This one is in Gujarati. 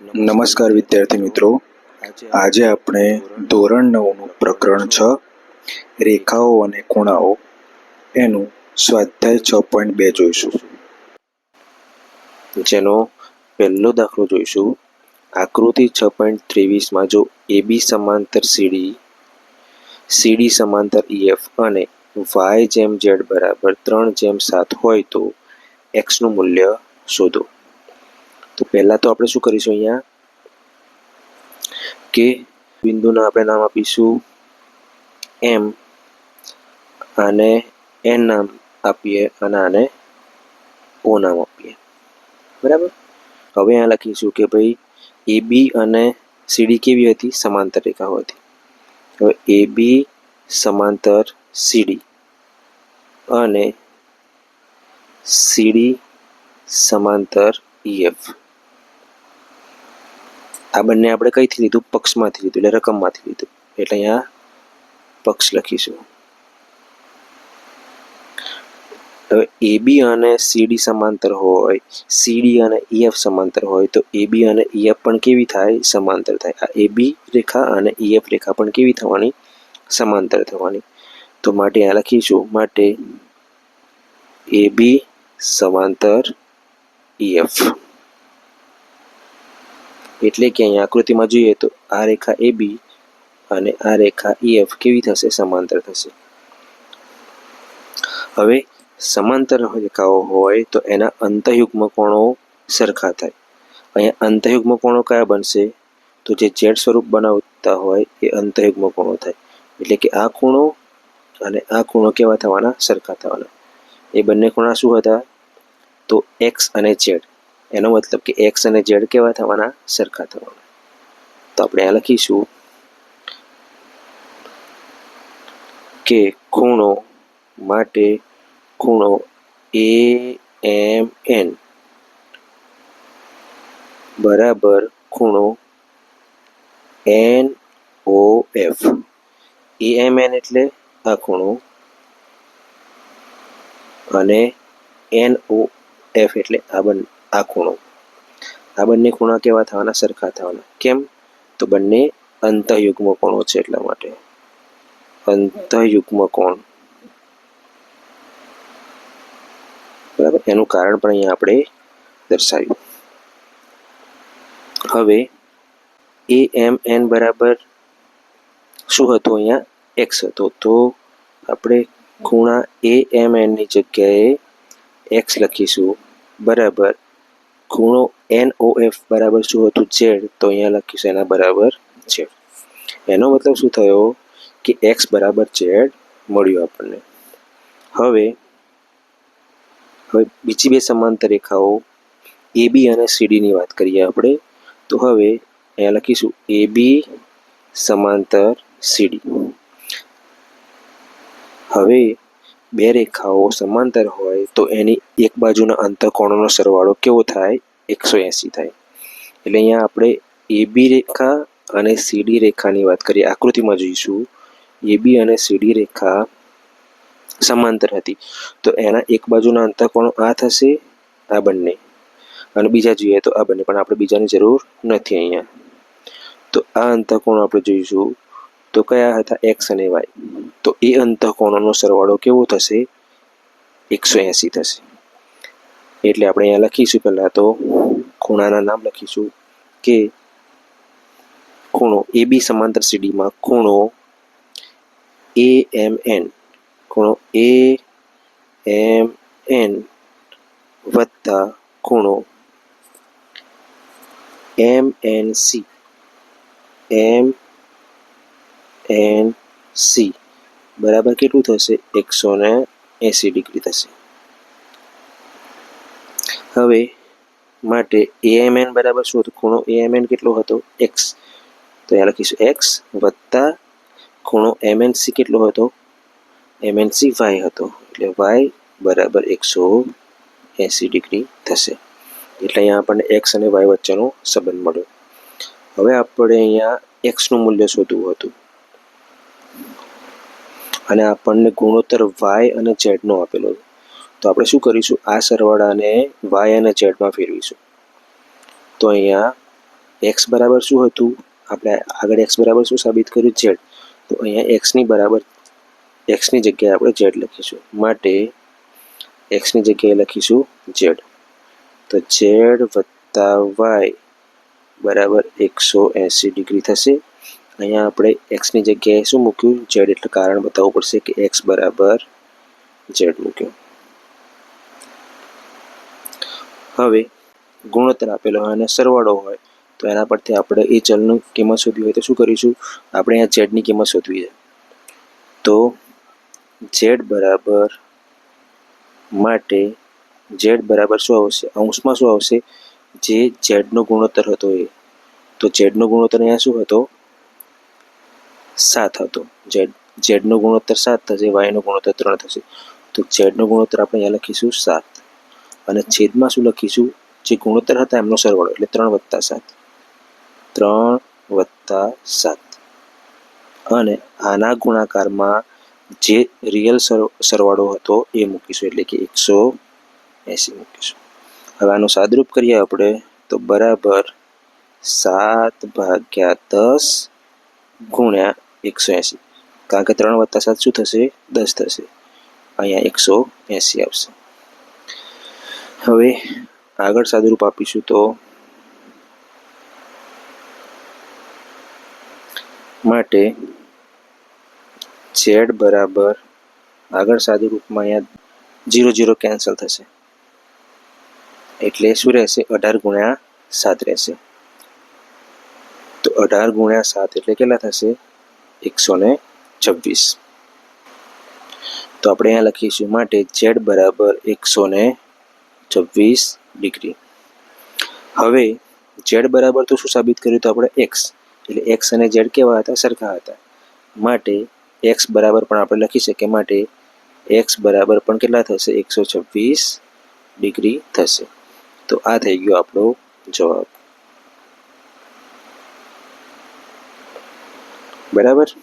નમસ્કાર વિદ્યાર્થી મિત્રો. આજે આપણે ધોરણ નવનું પ્રકરણ છ, રેખાઓ અને ખૂણાઓ એનું સ્વાધ્યાય છ પોઈન્ટ બે જોઈશું. જેનો પહેલો દાખલો જોઈશું. આકૃતિ છ પોઈન્ટ ત્રેવીસમાં જો એબી સમાંતર સીડી સીડી સમાંતર ઈએફ અને વાય જેમ ઝેડ બરાબર ત્રણ જેમ સાત હોય તો એક્સનું મૂલ્ય શોધો. તો પહેલાં તો આપણે શું કરીશું અહીંયા? કે બિંદુના આપણે નામ આપીશું એમ અને એન નામ આપીએ અને આને ઓ નામ આપીએ. બરાબર? હવે અહીંયા લખીશું કે ભાઈ એ બી અને સીડી કેવી હતી? સમાંતર રેખાઓ હતી. હવે એ બી સમાંતર સીડી અને સીડી સમાંતર ઈએફ આ બંને આપણે કઈથી લીધું? પક્ષમાંથી લીધું, એટલે રકમમાંથી લીધું. એટલે અહીંયા પક્ષ લખીશું. હવે એ બી અને સીડી સમાંતર હોય સીડી અને ઈએફ સમાંતર હોય, તો એ બી અને ઈએફ પણ કેવી થાય? સમાંતર થાય. આ એ બી રેખા અને ઈએફ રેખા પણ કેવી થવાની? સમાંતર થવાની. તો માટે આ લખીશું, માટે એ બી સમાંતર ઈએફ એટલે કે અહીંયા આકૃતિમાં જોઈએ તો આ રેખા એ બી અને આ રેખા ઈએફ કેવી થશે? સમાંતર થશે. હવે સમાંતર રેખાઓ હોય તો એના અંતયુગ્મ કોણો સરખા થાય. અહીંયા અંતયુગ્મ કોણો કયા બનશે? તો જે જેડ સ્વરૂપ બનાવતા હોય એ અંતયુગ્મ કોણો થાય. એટલે કે આ ખૂણો અને આ ખૂણો કેવા થવાના? સરખા થવાના. એ બંને ખૂણા શું હતા? તો એક્સ અને ઝેડ એનો મતલબ કે એક્સ અને ઝેડ કેવા થવાના? સરખા થવાના. તો આપણે આ લખીશું કે ખૂણો માટે ખૂણો એ એમ એન બરાબર ખૂણો N O F A M N એટલે આ ખૂણો અને એન ઓ એફ એટલે આ બન. આ ખૂણો. આ બંને ખૂણા કેવા થવાના? સરખા થવાના. કેમ? તો બંને અંતઃયુગ્મ કોણો છે એટલા માટે. અંતઃયુગ્મ કોણ. બરાબર? એનું કારણ પણ અહીંયા આપણે દર્શાવ્યું. હવે એ એમ એન બરાબર શું હતું અહીંયા? એક્સ હતો. તો આપણે ખૂણા એ એમ એનની જગ્યાએ એક્સ લખીશું. બરાબર. ખૂણો એન ઓ એફ બરાબર શું હતું? ઝેડ તો અહીંયા લખીશું એના બરાબર છે એનો મતલબ શું થયો? કે એક્સ બરાબર ઝેડ મળ્યું આપણને. હવે હવે બીજી બે સમાંતર રેખાઓ એ બી અને સીડીની વાત કરીએ આપણે. તો હવે અહીંયા લખીશું એ બી સમાંતર સીડી હવે બે રેખાઓ સમાંતર હોય તો એની એક બાજુના અંતઃકોણોનો સરવાળો કેવો થાય? એકસો એંસી થાય. એટલે અહીંયા આપણે એ બી રેખા અને સીડી રેખાની વાત કરીએ આકૃતિમાં જોઈશું. એ બી અને સીડી રેખા સમાંતર હતી. તો એના એક બાજુના અંતઃકોણો આ થશે, આ બંને. અને બીજા જોઈએ તો આ બંને. પણ આપણે બીજાની જરૂર નથી અહીંયા. તો આ અંતઃકોણો આપણે જોઈશું. તો કયા હતા? એક્સ અને વાય તો એ અંતઃકોણોનો સરવાળો કેવો થશે? એકસો એંસી થશે. એટલે આપણે અહીંયા લખીશું પહેલાં તો, ખૂણાના નામ લખીશું કે ખૂણો એ બી સમાંતર સીડીમાં ખૂણો એ એમ એન ખૂણો એ એમ એન વત્તા ખૂણો M N C M N C બરાબર કેટલું થશે? એકસો ને એંસી ડિગ્રી થશે. હવે માટે એએમએન બરાબર શું હતું? ખૂણો એએમએન કેટલો હતો? એક્સ તો અહીંયા લખીશું એક્સ વત્તા ખૂણો એમએનસી કેટલો હતો? એમએનસી વાય હતો. એટલે વાય બરાબર એકસો એંસી ડિગ્રી થશે. એટલે અહીંયા આપણને એક્સ અને વાય વચ્ચેનો સંબંધ મળ્યો. હવે આપણે અહીંયા એક્સનું મૂલ્ય શોધવું હતું. અને આપણને ગુણોત્તર વાય અને ઝેડનો આપેલો છે. તો આપણે શું કરીશું? આ સરવાળાને વાય અને ઝેડમાં ફેરવીશું. તો અહીંયા એક્સ બરાબર શું હતું? આપણે આગળ એક્સ બરાબર શું સાબિત કર્યું? ઝેડ તો અહીંયા એક્સની બરાબર એક્સની જગ્યાએ આપણે ઝેડ લખીશું. માટે એક્સની જગ્યાએ લખીશું ઝેડ તો ઝેડ વત્તા વાય બરાબર એકસો એંસી ડિગ્રી થશે. અહીંયા આપણે એક્સની જગ્યાએ શું મૂક્યું? ઝેડ એટલે કારણ બતાવવું પડશે કે એક્સ બરાબર ઝેડ મૂક્યું. હવે ગુણોત્તર આપેલો હોય અને સરવાળો હોય, તો એના પરથી આપણે એ ચલનું કિંમત શોધવી હોય તો શું કરીશું? આપણે અહીંયા ઝેડની કિંમત શોધવી છે. તો ઝેડ બરાબર માટે ઝેડ બરાબર શું આવશે? અંશમાં શું આવશે? જે ઝેડનો ગુણોત્તર હતો એ. તો ઝેડનો ગુણોત્તર અહીંયા શું હતો? સાત હતો. ઝેડ ઝેડનો ગુણોત્તર સાત થશે વાયનો ગુણોત્તર ત્રણ થશે. તો ઝેડનો ગુણોત્તર આપણે અહીંયા લખીશું સાત. અને છેદમાં શું લખીશું? જે ગુણોત્તર હતા એમનો સરવાળો, એટલે ત્રણ વત્તા સાત. ત્રણ વત્તા સાત. અને આના ગુણાકારમાં જે રિયલ સરવાળો હતો એ મૂકીશું, એટલે કે એકસો એંસી મૂકીશું. હવે આનું સાદરૂપ કરીએ આપણે, તો બરાબર સાત ભાગ્યા દસ ગુણ્યા એકસો એંસી. કારણ કે ત્રણ વત્તા સાત શું થશે? દસ થશે. અહીંયા એકસો એંસી આવશે. હવે આગળ સાદુરૂપ આપીશું તો માટે ઝેડ બરાબર આગળ સાદુરૂપમાં અહીંયા જીરો જીરો કેન્સલ થશે. એટલે શું રહેશે? અઢાર ગુણ્યા સાત રહેશે. તો અઢાર ગુણ્યા સાત એટલે કેટલા થશે? એકસો ને છવ્વીસ. તો આપણે અહીંયા લખીશું માટે ઝેડ બરાબર એકસો ને છવ્વીસ ડિગ્રી. હવે ઝેડ બરાબર તો શું સાબિત કર્યું તો આપણે એક્સ. એટલે એક્સ અને ઝેડ કેવા હતા? સરખા હતા. માટે એક્સ બરાબર પણ આપણે લખી શકીએ માટે એક્સ બરાબર પણ કેટલા થશે? એકસો છવ્વીસ ડિગ્રી થશે. તો આ થઈ ગયો આપણો જવાબ. બરાબર?